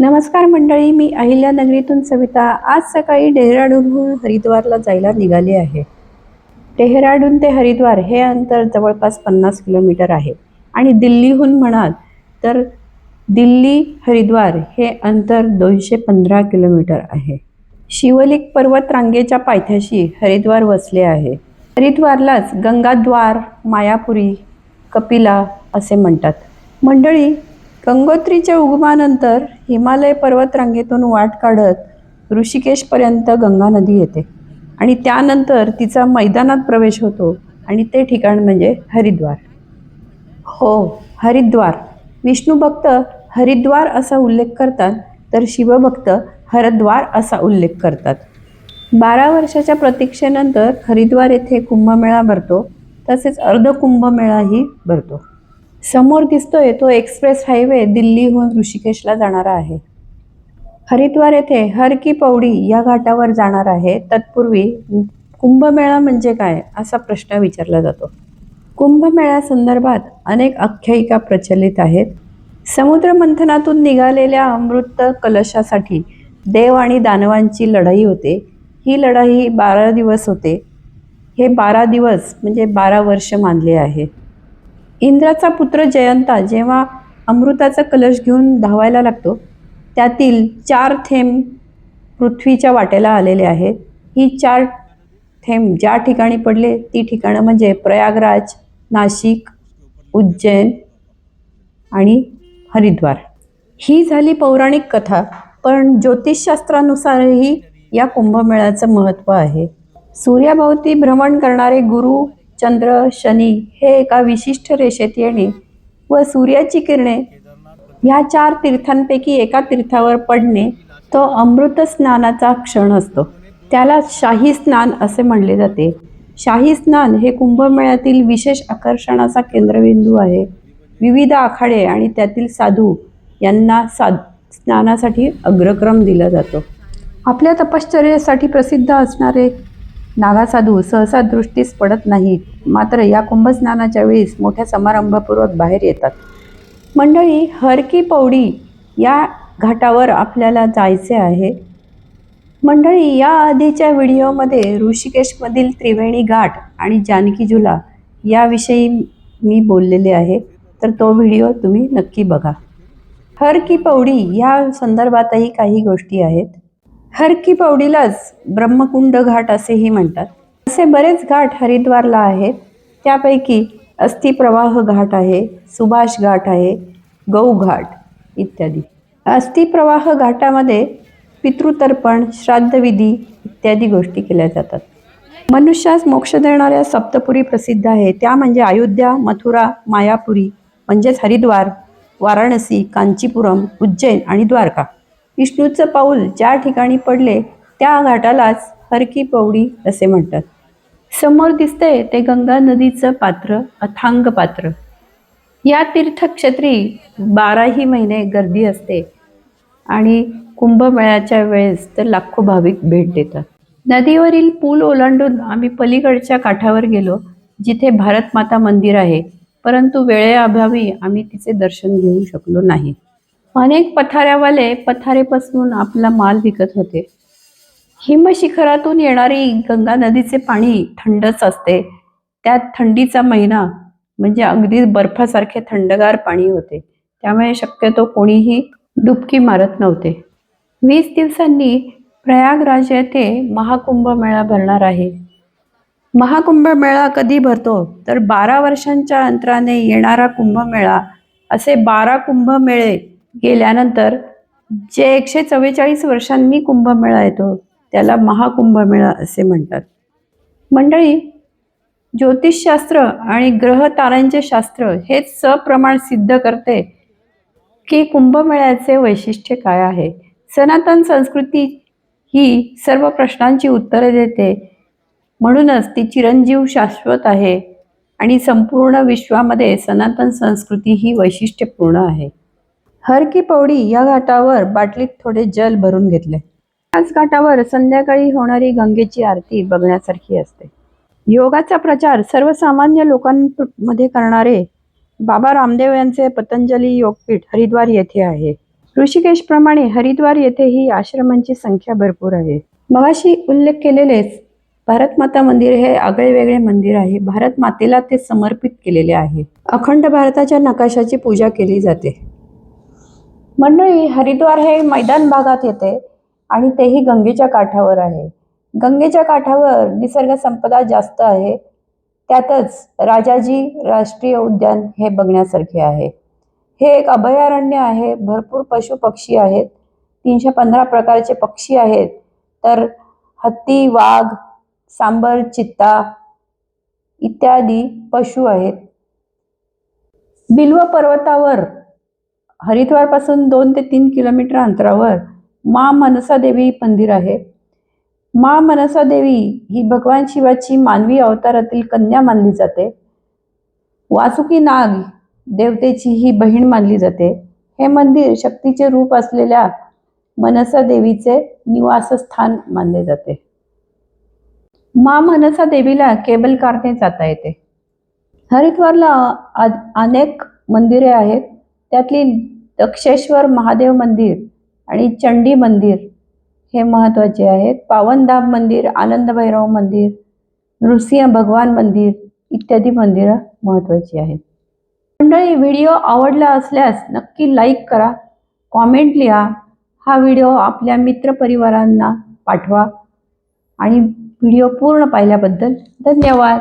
नमस्कार मंडळी मी अहिल्या नगरीतून सविता. आज सकाळी डेहराडूनहून हरिद्वारला जायला निघाली आहे. डेहराडून ते हरिद्वार हे अंतर जवळपास पन्नास किलोमीटर आहे. आणि दिल्लीहून म्हणाल तर दिल्ली हरिद्वार हे अंतर दोनशे पंधरा किलोमीटर आहे. शिवलिक पर्वत रांगेच्या पायथ्याशी हरिद्वार वसले आहे. हरिद्वारलाच गंगाद्वार मायापुरी कपिला असे म्हणतात. मंडळी गंगोत्रीच्या उगमानंतर हिमालय पर्वतरांगेतून वाट काढत ऋषिकेशपर्यंत गंगा नदी येते. आणि त्यानंतर तिचा मैदानात प्रवेश होतो आणि ते ठिकाण म्हणजे हरिद्वार. हो हरिद्वार. विष्णू भक्त हरिद्वार असा उल्लेख करतात तर शिवभक्त हरद्वार असा उल्लेख करतात. बारा वर्षाच्या प्रतीक्षेनंतर हरिद्वार येथे कुंभमेळा भरतो तसेच अर्ध कुंभमेळाही भरतो. समोर दिसतोय तो एक्सप्रेस हायवे दिल्लीहून ऋषिकेशला जाणारा आहे. हरिद्वार येथे हर की पौडी या घाटावर जाणार आहे. तत्पूर्वी कुंभमेळा म्हणजे काय? असा प्रश्न विचारला जातो. कुंभमेळ्यासंदर्भात अनेक आख्यायिका प्रचलित आहेत. समुद्र मंथनातून निघालेल्या अमृत कलशासाठी देव आणि दानवांची लढाई होते. ही लढाई बारा दिवस होते. हे बारा दिवस म्हणजे बारा वर्ष मानले आहे. इंद्राचा पुत्र जयंता जेव्हा अमृताचा कलश घेऊन धावायला लागतो त्यातील चार थेंब पृथ्वीच्या वाटेला आलेले आहेत. ही चार थेंब ज्या ठिकाणी पडले ती ठिकाणं म्हणजे प्रयागराज नाशिक उज्जैन आणि हरिद्वार. ही झाली पौराणिक कथा पण ज्योतिषशास्त्रानुसारही या कुंभमेळ्याचं महत्त्व आहे. सूर्याभोवती भ्रमण करणारे गुरु चंद्र शनी हे एका विशिष्ट रेषेत येणे व सूर्याची किरणे ह्या चार तीर्थांपैकी एका तीर्थावर पडणे तो अमृत स्नानाचा क्षण असतो. त्याला शाही स्नान असे म्हणले जाते. शाही स्नान हे कुंभमेळ्यातील विशेष आकर्षणाचा केंद्रबिंदू आहे. विविध आखाडे आणि त्यातील साधू यांना साध स्नानासाठी अग्रक्रम दिला जातो. आपल्या तपश्चर्यासाठी प्रसिद्ध असणारे नागासाधू सहसा दृष्टीस पडत नाहीत. मात्र या कुंभस्नानाच्या वेळीस मोठ्या समारंभपूर्वक बाहेर येतात. मंडळी हर की पौडी या घाटावर आपल्याला जायचे आहे. मंडळी या आधीच्या व्हिडिओमध्ये ऋषिकेशमधील त्रिवेणी घाट आणि जानकी झुला याविषयी मी बोललेले आहे. तर तो व्हिडिओ तुम्ही नक्की बघा. हर की पौडी या संदर्भातही काही गोष्टी आहेत. हर की पौडीलाच ब्रह्मकुंड घाट असेही म्हणतात. असे बरेच घाट हरिद्वारला आहेत. त्यापैकी अस्थिप्रवाह घाट आहे सुभाष घाट आहे गौ घाट इत्यादी. अस्थिप्रवाह घाटामध्ये पितृतर्पण श्राद्धविधी इत्यादी गोष्टी केल्या जातात. मनुष्यास मोक्ष देणाऱ्या सप्तपुरी प्रसिद्ध आहे त्या म्हणजे अयोध्या मथुरा मायापुरी म्हणजेच हरिद्वार वाराणसी कांचीपुरम उज्जैन आणि द्वारका. विष्णूचं पाऊल ज्या ठिकाणी पडले त्या घाटालाच हरकी पौडी असे म्हणतात. समोर दिसतंय ते गंगा नदीचं पात्र अथांग पात्र. या तीर्थक्षेत्री बाराही महिने गर्दी असते आणि कुंभमेळ्याच्या वेळेस तर लाखो भाविक भेट देतात. नदीवरील पूल ओलांडून आम्ही पलीकडच्या काठावर गेलो जिथे भारत माता मंदिर आहे परंतु वेळेअभावी आम्ही तिचे दर्शन घेऊ शकलो नाही. अनेक पथाऱ्यावाले पथारेपासून आपला माल विकत होते. हिमशिखरातून येणारी गंगा नदीचे पाणी थंडच असते. त्यात थंडीचा महिना म्हणजे अगदी बर्फासारखे थंडगार पाणी होते. त्यामुळे शक्यतो कोणीही डुबकी मारत नव्हते. वीस दिवसांनी प्रयागराज येथे महाकुंभ मेळा भरणार आहे. महाकुंभ मेळा कधी भरतो? तर बारा वर्षांच्या अंतराने येणारा कुंभमेळा असे बारा कुंभमेळे गेल्यानंतर जे एकशे चव्वेचाळीस वर्षांनी कुंभमेळा येतो. त्याला महाकुंभमेळा असे म्हणतात. मंडळी ज्योतिषशास्त्र आणि ग्रह तारांचे शास्त्र हेच सप्रमाण सिद्ध करते की कुंभमेळ्याचे वैशिष्ट्य काय आहे. सनातन संस्कृती ही सर्व प्रश्नांची उत्तरे देते. म्हणूनच ती चिरंजीव शाश्वत आहे आणि संपूर्ण विश्वामध्ये सनातन संस्कृती ही वैशिष्ट्यपूर्ण आहे. हर की पौडी या घाटावर बाटलीत थोडे जल भरून घेतले. घाटावर संध्याकाळी होणारी गंगेची आरती बघण्यासारखी असते. योगाचा प्रचार सर्वसामान्य लोकांमध्ये करणारे बाबा रामदेव यांचे पतंजली योगपीठ हरिद्वार येथे आहे. ऋषिकेशप्रमाणे हरिद्वार येथेही आश्रमांची संख्या भरपूर आहे. मगाशी उल्लेख केलेलेच भारत माता मंदिर हे आगळे वेगळे मंदिर आहे. भारत मातेला ते समर्पित केलेले आहे. अखंड भारताच्या नकाशाची पूजा केली जाते. मंडळी हरिद्वार हे मैदान भागात येते. आणि तेही गंगेच्या काठावर आहे. गंगेच्या काठावर निसर्ग संपदा जास्त आहे. त्यातच राजाजी राष्ट्रीय उद्यान हे बघण्यासारखे आहे. हे एक अभयारण्य आहे. भरपूर पशु पक्षी आहेत. तीनशे पंधरा प्रकारचे पक्षी आहेत. तर हत्ती वाघ सांबर चित्ता इत्यादी पशु आहेत. बिल्व पर्वतावर हरिद्वारपासून दोन ते तीन किलोमीटर अंतरावर मा मनसा देवी मंदिर आहे. मा मनसा देवी ही भगवान शिवाची मानवी अवतारातील कन्या मानली जाते. वासुकी नाग देवतेची ही बहीण मानली जाते. हे मंदिर शक्तीचे रूप असलेल्या मनसा देवीचे निवासस्थान मानले जाते. मा मनसा देवीला केबल कारने जाता येते. हरिद्वारला अनेक मंदिरे आहेत. त्यातली दक्षेश्वर महादेव मंदिर आणि चंडी मंदिर हे महत्त्वाचे आहेत. पावनधाम मंदिर आनंदभैरव मंदिर नृसिंह भगवान मंदिर इत्यादी मंदिरं महत्त्वाची आहेत. मंडळी व्हिडिओ आवडला असल्यास नक्की लाईक करा कॉमेंट लिहा हा व्हिडिओ आपल्या मित्रपरिवारांना पाठवा आणि व्हिडिओ पूर्ण पाहिल्याबद्दल धन्यवाद.